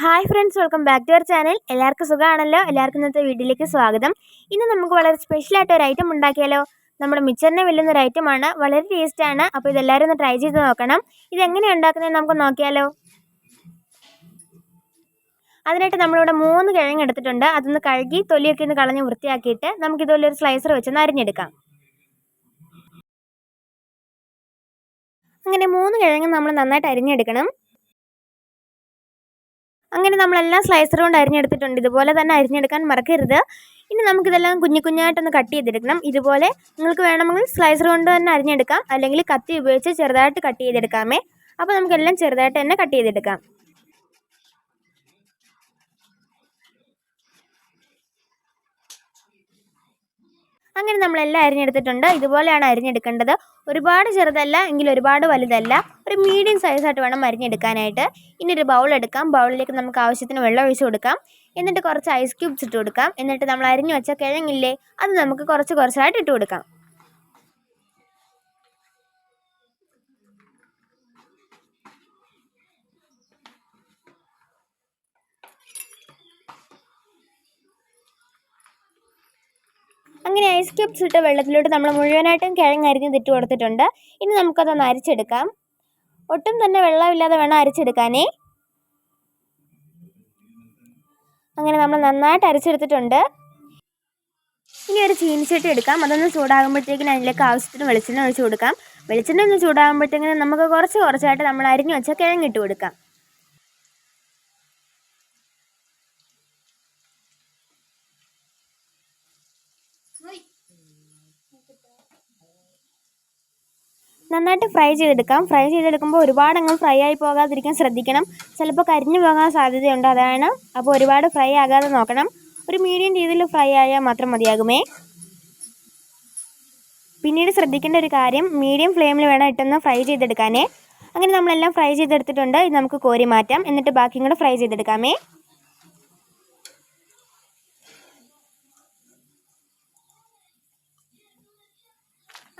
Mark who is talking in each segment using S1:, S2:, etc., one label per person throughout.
S1: Hi friends welcome back to our channel എല്ലാവർക്കും സുഖമാണല്ലോ? എല്ലാവർക്കും ഇന്നത്തെ വീഡിയോയിലേക്ക് സ്വാഗതം. ഇന്ന് നമുക്ക് വളരെ സ്പെഷ്യലായിട്ട് ഒരു ഐറ്റം ഉണ്ടാക്കിയാലോ? നമ്മുടെ മിച്ചറിനെ വെല്ലുന്ന ഒരു ഐറ്റമാണ് വളരെ ടേസ്റ്റാണ് അപ്പോൾ ഇതെല്ലാവരും ഒന്ന് ട്രൈ ചെയ്ത് നോക്കണം. ഇതെങ്ങനെയാണ് ഉണ്ടാക്കുന്നത് നമുക്ക് നോക്കിയാലോ? അതിനായിട്ട് നമ്മളിവിടെ മൂന്ന് കിഴങ്ങ് എടുത്തിട്ടുണ്ട്. അതൊന്ന് കഴുകി തൊലിയൊക്കെ ഒന്ന് കളഞ്ഞ് വൃത്തിയാക്കിയിട്ട് നമുക്കിതുപോലെ ഒരു സ്ലൈസർ വെച്ചൊന്ന് അരിഞ്ഞെടുക്കാം. അങ്ങനെ മൂന്ന് കിഴങ്ങ് നമ്മൾ നന്നായിട്ട് അരിഞ്ഞെടുക്കണം. അങ്ങനെ നമ്മളെല്ലാം സ്ലൈസർ കൊണ്ട് അരിഞ്ഞെടുത്തിട്ടുണ്ട്. ഇതുപോലെ തന്നെ അരിഞ്ഞെടുക്കാൻ മറക്കരുത്. ഇനി നമുക്കിതെല്ലാം കുഞ്ഞു കുഞ്ഞായിട്ടൊന്ന് കട്ട് ചെയ്തെടുക്കണം. ഇതുപോലെ നിങ്ങൾക്ക് വേണമെങ്കിൽ സ്ലൈസർ കൊണ്ട് തന്നെ അരിഞ്ഞെടുക്കാം. അല്ലെങ്കിൽ കത്തി ഉപയോഗിച്ച് ചെറുതായിട്ട് കട്ട് ചെയ്തെടുക്കാമേ. അപ്പോൾ നമുക്കെല്ലാം ചെറുതായിട്ട് തന്നെ കട്ട് ചെയ്തെടുക്കാം. അങ്ങനെ നമ്മളെല്ലാം അരിഞ്ഞെടുത്തിട്ടുണ്ട്. ഇതുപോലെയാണ് അരിഞ്ഞെടുക്കേണ്ടത്. ഒരുപാട് ചെറുതല്ല എങ്കിൽ ഒരുപാട് വലുതല്ല. ഒരു മീഡിയം സൈസായിട്ട് വേണം അരിഞ്ഞെടുക്കാനായിട്ട്. ഇനി ഒരു ബൗൾ എടുക്കാം. ബൗളിലേക്ക് നമുക്ക് ആവശ്യത്തിന് വെള്ളം ഒഴിച്ച് കൊടുക്കാം. എന്നിട്ട് കുറച്ച് ഐസ് ക്യൂബ്സ് ഇട്ട് കൊടുക്കാം. എന്നിട്ട് നമ്മൾ അരിഞ്ഞു വെച്ച കിഴങ്ങില്ലേ അത് നമുക്ക് കുറച്ച് കുറച്ചായിട്ട് ഇട്ട് കൊടുക്കാം. അങ്ങനെ ഐസ് ക്യൂബ്സ് ഇട്ട വെള്ളത്തിലോട്ട് നമ്മൾ മുഴുവനായിട്ടും കിഴങ്ങ് അരിഞ്ഞ് ഇട്ട് കൊടുത്തിട്ടുണ്ട്. ഇനി നമുക്കതൊന്ന് അരിച്ചെടുക്കാം. ഒട്ടും തന്നെ വെള്ളമില്ലാതെ വേണം അരിച്ചെടുക്കാനേ. അങ്ങനെ നമ്മൾ നന്നായിട്ട് അരച്ചെടുത്തിട്ടുണ്ട്. ഇനി ഒരു ചീനിച്ചട്ടി എടുക്കാം. അതൊന്ന് ചൂടാകുമ്പോഴത്തേക്കിന് അതിലേക്ക് ആവശ്യത്തിന് വെളിച്ചെണ്ണ ഒഴിച്ചു കൊടുക്കാം. വെളിച്ചെണ്ണ ഒന്ന് ചൂടാകുമ്പോഴത്തേക്കിന് നമുക്ക് കുറച്ച് കുറച്ചായിട്ട് നമ്മൾ അരിഞ്ഞു വെച്ച കിഴങ്ങിട്ട് കൊടുക്കാം. നന്നായിട്ട് ഫ്രൈ ചെയ്തെടുക്കാം. ഫ്രൈ ചെയ്തെടുക്കുമ്പോൾ ഒരുപാട് അങ്ങ് ഫ്രൈ ആയി പോകാതിരിക്കാൻ ശ്രദ്ധിക്കണം. ചിലപ്പോൾ കരിഞ്ഞു പോകാൻ സാധ്യതയുണ്ട് അതാണ്. അപ്പോൾ ഒരുപാട് ഫ്രൈ ആകാതെ നോക്കണം. ഒരു മീഡിയം രീതിയിൽ ഫ്രൈ ആയാൽ മാത്രം മതിയാകുമേ. പിന്നീട് ശ്രദ്ധിക്കേണ്ട ഒരു കാര്യം മീഡിയം ഫ്ലെയിമിൽ വേണം ഇട്ടൊന്ന് ഫ്രൈ ചെയ്തെടുക്കാനേ. അങ്ങനെ നമ്മളെല്ലാം ഫ്രൈ ചെയ്തെടുത്തിട്ടുണ്ട്. ഇത് നമുക്ക് കോരി മാറ്റാം എന്നിട്ട് ബാക്കിയും കൂടെ ഫ്രൈ ചെയ്തെടുക്കാമേ.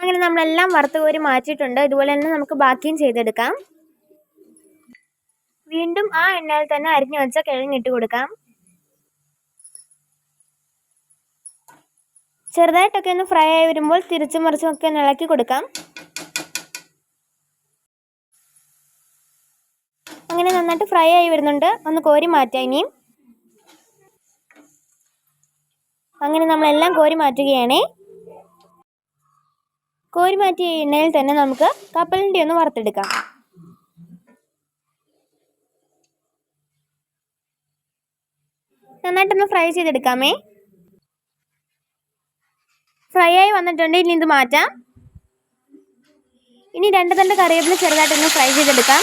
S1: അങ്ങനെ നമ്മളെല്ലാം വറുത്ത് കോരി മാറ്റിയിട്ടുണ്ട്. ഇതുപോലെ തന്നെ നമുക്ക് ബാക്കിയും ചെയ്തെടുക്കാം. വീണ്ടും ആ എണ്ണയിൽ തന്നെ അരിഞ്ഞു വെച്ച കിഴങ്ങിട്ട് കൊടുക്കാം. ചെറുതായിട്ടൊക്കെ ഒന്ന് ഫ്രൈ ആയി വരുമ്പോൾ തിരിച്ചു മറിച്ചും ഒക്കെ ഒന്ന് ഇളക്കി കൊടുക്കാം. അങ്ങനെ നന്നായിട്ട് ഫ്രൈ ആയി വരുന്നുണ്ട്. ഒന്ന് കോരി മാറ്റാം ഇനിയും. അങ്ങനെ നമ്മളെല്ലാം കോരി മാറ്റുകയാണേ. കോരി മാറ്റിയ എണ്ണയിൽ തന്നെ നമുക്ക് കപ്പലിന്റെ ഒന്ന് വറുത്തെടുക്കാം. നന്നായിട്ടൊന്ന് ഫ്രൈ ചെയ്തെടുക്കാമേ. ഫ്രൈ ആയി വന്നിട്ടുണ്ട് ഇനി ഇത് മാറ്റാം. ഇനി രണ്ട് തണ്ട് കറിവേപ്പില ചെറുതായിട്ടൊന്ന് ഫ്രൈ ചെയ്തെടുക്കാം.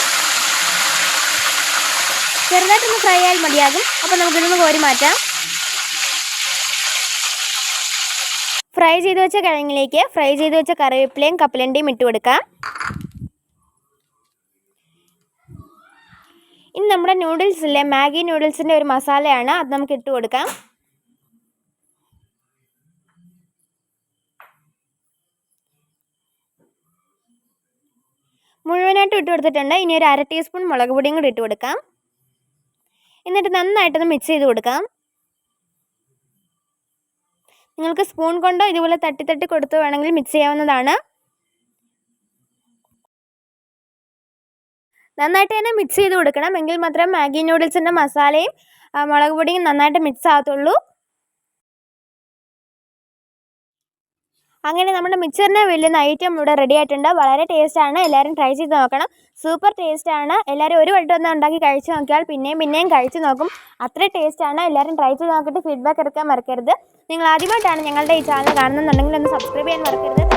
S1: ചെറുതായിട്ടൊന്ന് ഫ്രൈ ആയാൽ മതിയാകും. അപ്പോൾ നമുക്കിതൊന്ന് കോരി മാറ്റാം. ഫ്രൈ ചെയ്ത് വെച്ച കിഴങ്ങിലേക്ക് ഫ്രൈ ചെയ്ത് വെച്ച കറിവേപ്പിലയും കപ്പലണ്ടിയും ഇട്ട് കൊടുക്കാം. ഇനി നമ്മുടെ നൂഡിൽസിലെ മാഗി നൂഡിൽസിന്റെ ഒരു മസാലയാണ് അത് നമുക്ക് ഇട്ട് കൊടുക്കാം. മുഴുവനായിട്ട് ഇട്ട് കൊടുത്തിട്ടുണ്ട്. ഇനി ഒരു അര ടീസ്പൂൺ മുളക് പൊടിയും കൂടി ഇട്ട് കൊടുക്കാം. എന്നിട്ട് നന്നായിട്ടൊന്ന് മിക്സ് ചെയ്ത് കൊടുക്കാം. നിങ്ങൾക്ക് സ്പൂൺ കൊണ്ടോ ഇതുപോലെ തട്ടി തട്ടി കൊടുത്ത് വേണമെങ്കിൽ മിക്സ് ചെയ്യാവുന്നതാണ്. നന്നായിട്ട് തന്നെ മിക്സ് ചെയ്ത് കൊടുക്കണം. എങ്കിൽ മാത്രമേ മാഗി നൂഡിൽസിന്റെ മസാലയും മുളക് പൊടിയും നന്നായിട്ട് മിക്സ് ആകത്തുള്ളൂ. അങ്ങനെ നമ്മുടെ മിക്സറിനെ വെല്ലുന്ന ഐറ്റം ഇവിടെ റെഡി ആയിട്ടുണ്ട്. വളരെ ടേസ്റ്റാണ് എല്ലാവരും ട്രൈ ചെയ്ത് നോക്കണം. സൂപ്പർ ടേസ്റ്റാണ് എല്ലാവരും ഒരു വട്ടം ഒന്ന് ഉണ്ടാക്കി കഴിച്ച് നോക്കിയാൽ പിന്നെയും പിന്നെയും കഴിച്ചു നോക്കും. അത്ര ടേസ്റ്റാണ് എല്ലാവരും ട്രൈ ചെയ്ത് നോക്കിയിട്ട് ഫീഡ്ബാക്ക് എടുക്കാൻ മറക്കരുത്. നിങ്ങൾ ആദ്യമായിട്ടാണ് ഞങ്ങളുടെ ഈ ചാനൽ കാണുന്നുണ്ടെങ്കിൽ ഒന്ന് സബ്സ്ക്രൈബ് ചെയ്യാൻ മറക്കരുത്.